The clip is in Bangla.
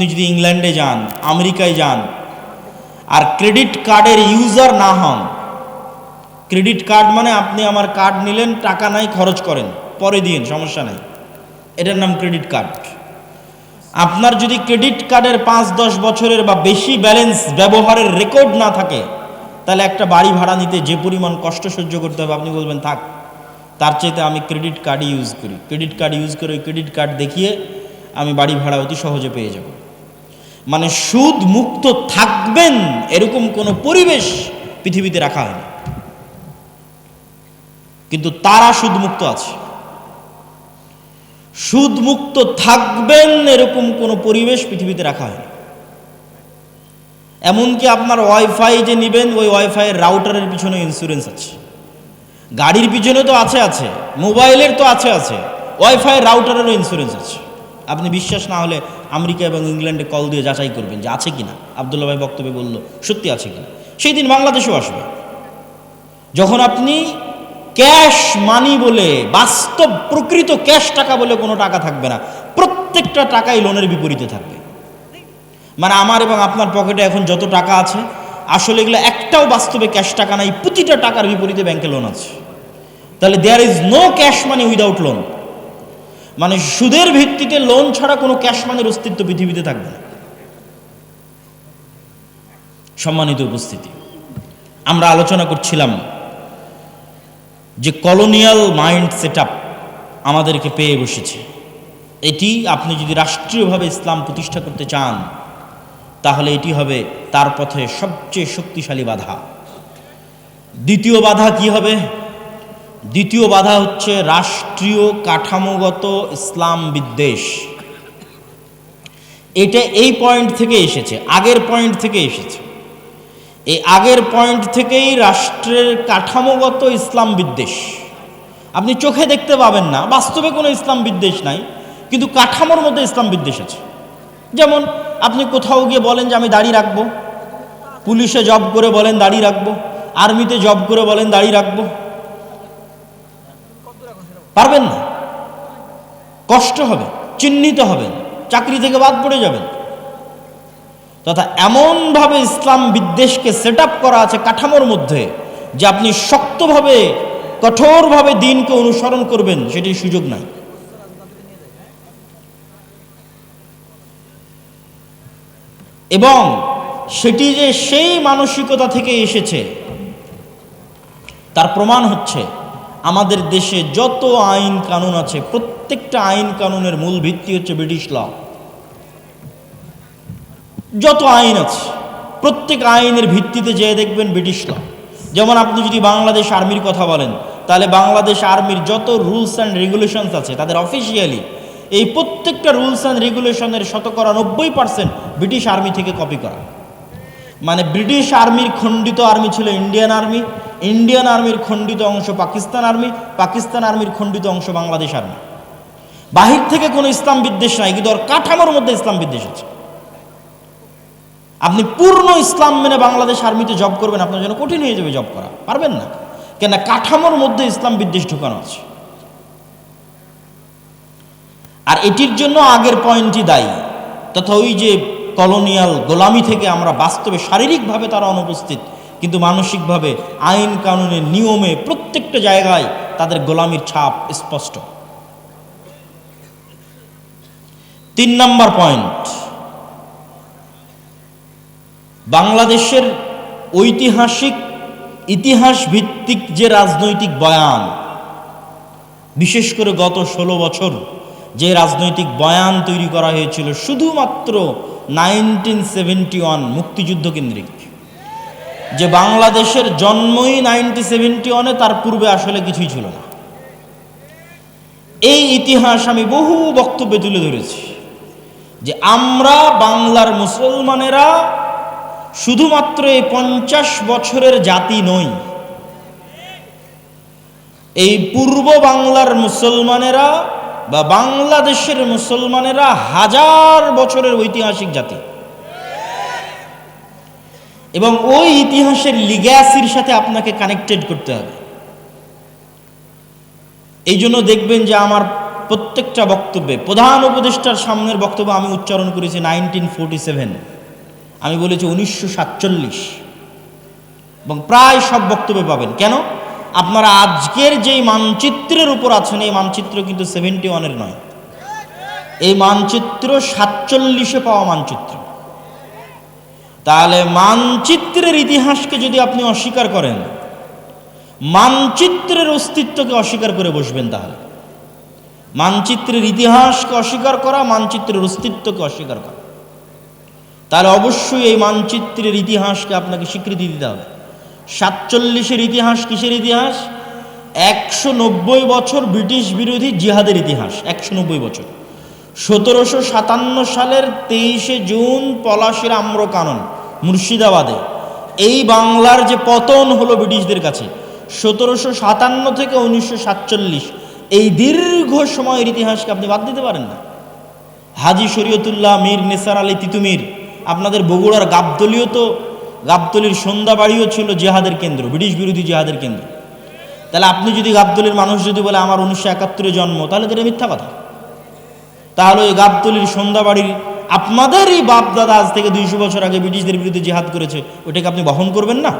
আপনি যদি ইংল্যান্ডে যান, আমেরিকায় যান, আর ক্রেডিট কার্ডের ইউজার না হন, ক্রেডিট কার্ড মানে আপনি আমার কার্ড নিলেন, টাকা নাই, খরচ করেন, পরে দিন সমস্যা নাই। এটার নাম ক্রেডিট কার্ড। আপনার যদি ক্রেডিট কার্ডের পাঁচ, দশ বছরের বা বেশি ব্যালেন্স ব্যবহারের রেকর্ড না থাকে, তাহলে একটা বাড়ি ভাড়া নিতে যে পরিমাণ কষ্ট সহ্য করতে হবে, আপনি বলবেন, থাক, তার চাইতে আমি ক্রেডিট কার্ডই ইউজ করি। ক্রেডিট কার্ড ইউজ করে ক্রেডিট কার্ড দেখিয়ে আমি বাড়ি ভাড়া অতি সহজে পেয়ে যাব। মানে সুদ মুক্ত থাকবেন, এরকম কোনো পরিবেশ পৃথিবীতে রাখা হয়নি। কিন্তু তারা সুদ মুক্ত আছে। সুদ মুক্ত থাকবেন, এরকম কোনো পরিবেশ পৃথিবীতে রাখা হয়নি। এমনকি আপনার ওয়াইফাই যে নেবেন, ওই ওয়াইফাইয়ের রাউটারের পিছনে ইন্স্যুরেন্স আছে। গাড়ির পিছনে তো আছে আছে। মোবাইলের তো আছে আছে। ওয়াইফাই রাউটারেরও ইন্স্যুরেন্স আছে। আপনি বিশ্বাস না হলে আমেরিকা এবং ইংল্যান্ডে কল দিয়ে যাচাই করবেন যে আছে কিনা। আবদুল্লা ভাই বক্তব্যে বলল, সত্যি আছে কিনা। সেই দিন বাংলাদেশেও আসবে। যখন আপনি ক্যাশ মানি বলে, বাস্তব প্রকৃত ক্যাশ টাকা বলে কোনো টাকা থাকবে না, প্রত্যেকটা টাকাই লোনের বিপরীতে থাকবে। মানে আমার এবং আপনার পকেটে এখন যত টাকা আছে, আসলে এগুলো একটাও বাস্তবে ক্যাশ টাকা নাই, প্রতিটা টাকার বিপরীতে ব্যাংকে লোন আছে। তাহলে there is no cash money without loan মানে সুদের ভিত্তিতে লোন ছাড়া কোনো ক্যাশ মানির অস্তিত্ব পৃথিবীতে থাকবে না। সম্মানিত উপস্থিতি, আমরা আলোচনা করছিলাম যে কলোনিয়াল মাইন্ড সেট আপ আমাদেরকে পেয়ে বসেছে। এটি আপনি যদি রাষ্ট্রীয়ভাবে ইসলাম প্রতিষ্ঠা করতে চান, তাহলে এটি হবে তার পথে সবচেয়ে শক্তিশালী বাধা। দ্বিতীয় বাধা কি হবে? দ্বিতীয় বাধা হচ্ছে রাষ্ট্রীয় কাঠামোগত ইসলাম বিদ্বেষ। এটা এই পয়েন্ট থেকে এসেছে, আগের পয়েন্ট থেকে এসেছে। এই আগের পয়েন্ট থেকেই রাষ্ট্রের কাঠামোগত ইসলাম বিদ্বেষ। আপনি চোখে দেখতে পাবেন না, বাস্তবে কোনো ইসলাম বিদ্বেষ নাই, কিন্তু কাঠামোর মধ্যে ইসলাম বিদ্বেষ আছে। যেমন আপনি কোথাও গিয়ে বলেন যে আমি দাড়ি রাখব, পুলিশে জব করে বলেন দাড়ি রাখব, আর্মিতে জব করে বলেন দাড়ি রাখব পারবেন না। কষ্ট হবে চিহ্নিত হবেন, চাকরি থেকে বাদ পড়ে যাবেন। তথা এমনভাবে ইসলাম বিদ্বেষকে সেট করা আছে কাঠামোর মধ্যে, যে আপনি শক্তভাবে, কঠোরভাবে দিনকে অনুসরণ করবেন সেটির সুযোগ নাই। এবং সেটি যে সেই মানসিকতা থেকে এসেছে, তার প্রমাণ হচ্ছে আমাদের দেশে যত আইন কানুন আছে, প্রত্যেকটা আইন কানুনের মূল ভিত্তি হচ্ছে ব্রিটিশ ল। যত আইন আছে, প্রত্যেক আইনের ভিত্তিতে যেয়ে দেখবেন ব্রিটিশ ল। যেমন আপনি যদি বাংলাদেশ আর্মির কথা বলেন, তাহলে বাংলাদেশ আর্মির যত রুলস অ্যান্ড রেগুলেশনস আছে, তাদের অফিসিয়ালি এই প্রত্যেকটা রুলস অ্যান্ড রেগুলেশনের শতকরা নব্বই পার্সেন্ট ব্রিটিশ আর্মি থেকে কপি করা। মানে ব্রিটিশ আর্মির খণ্ডিত আর্মি ছিল ইন্ডিয়ান আর্মি, ইন্ডিয়ান আর্মির খণ্ডিত অংশ পাকিস্তান আর্মি, পাকিস্তান আর্মির খণ্ডিত অংশ বাংলাদেশ আর্মি। বাহির থেকে কোনো ইসলাম বিদ্বেষ নাই, কিন্তু ওর কাঠামোর মধ্যে ইসলাম বিদ্বেষ আছে। আপনি পূর্ণ ইসলাম মেনে বাংলাদেশ আর্মিতে জব করবেন, আপনার জন্য কঠিন হয়ে যাবে জব করা। পারবেন না। কেন কাঠামোর মধ্যে ইসলাম বিদ্বেষ ঢুকানো আছে। আর এটির জন্য আগের পয়েন্টই দায়ী। তথা ওই যে কলোনিয়াল গোলামি থেকে আমরা বাস্তবে শারীরিকভাবে তারা অনুপস্থিত, কিন্তু মানসিকভাবে আইন কানুনের নিয়মে প্রত্যেকটা জায়গায় তাদের গোলামির ছাপ স্পষ্ট। তিন নম্বর পয়েন্ট। বাংলাদেশের ঐতিহাসিক ইতিহাস ভিত্তিক যে রাজনৈতিক বয়ান, বিশেষ করে গত ষোলো বছর যে রাজনৈতিক বয়ান তৈরি করা হয়েছিল, শুধুমাত্র নাইনটিন সেভেন্টি ওয়ান মুক্তিযুদ্ধ কেন্দ্রিক। যে বাংলাদেশের জন্মই নাইনটি সেভেন্টি ওয়ানে, তার পূর্বে আসলে কিছুই ছিল না। এই ইতিহাস আমি বহু বক্তব্যে তুলে ধরেছি যে আমরা বাংলার মুসলমানেরা শুধুমাত্র এই পঞ্চাশ বছরের জাতি নই, এই পূর্ব বাংলার মুসলমানেরা বা বাংলাদেশের মুসলমানেরা হাজার বছরের ঐতিহাসিক জাতি। এবং ওই ইতিহাসের লিগ্যাসির সাথে আপনাকে কানেক্টেড করতে হবে। এই জন্য দেখবেন যে আমার প্রত্যেকটা বক্তব্যে, প্রধান উপদেষ্টার সামনের বক্তব্য আমি উচ্চারণ করেছি নাইনটিন ফোরটি সেভেন আমি বলেছি উনিশশো সাতচল্লিশ। এবং প্রায় সব বক্তব্যে পাবেন। কেন? আপনারা আজকের যেই মানচিত্রের উপর আছেন, এই মানচিত্র কিন্তু সেভেন্টি ওয়ানের নয়। এই মানচিত্র সাতচল্লিশে পাওয়া মানচিত্র। তাহলে মানচিত্রের ইতিহাসকে যদি আপনি অস্বীকার করেন, মানচিত্রের অস্তিত্বকে অস্বীকার করে বসবেন তাহলে। মানচিত্রের ইতিহাসকে অস্বীকার করা, মানচিত্রের অস্তিত্বকে অস্বীকার করা। তাহলে অবশ্যই এই মানচিত্রের ইতিহাসকে আপনাকে স্বীকৃতি দিতে হবে। সাতচল্লিশের ইতিহাস কিসের ইতিহাস? একশো নব্বই বছর ব্রিটিশ বিরোধী জিহাদের ইতিহাস, একশো নব্বই বছর। সতেরোশো সাতান্ন সালের তেইশে জুন পলাশির আম্রকানন, মুর্শিদাবাদে। এই বাংলার যে পতন হলো ব্রিটিশদের কাছে, সতেরোশো সাতান্ন থেকে উনিশশো সাতচল্লিশ। এই দীর্ঘ সময়ের ইতিহাসকে আপনি বাদ দিতে পারেন না। হাজি শরীয়তুল্লাহ মীর নেসার আলী তিতুমির, আপনাদের বগুড়ার গাবদলীয় তো গাবতলির সন্ধ্যাবাড়িও ছিল জেহাদের কেন্দ্র, ব্রিটিশ বিরোধী জেহাদের কেন্দ্র। তাহলে আপনি যদি গাবতলির মানুষ যদি বলে আমার উনিশশো একাত্তরে জন্ম, তাহলে এটা মিথ্যা কথা। তাহলে ওই গাবতলির সন্ধ্যাবাড়ির আপনাদেরই বাপ দাদা আজ থেকে দুইশো বছর আগে ব্রিটিশদের বিরুদ্ধে জেহাদ করেছে ওটাকে আপনি বহন করবেন না?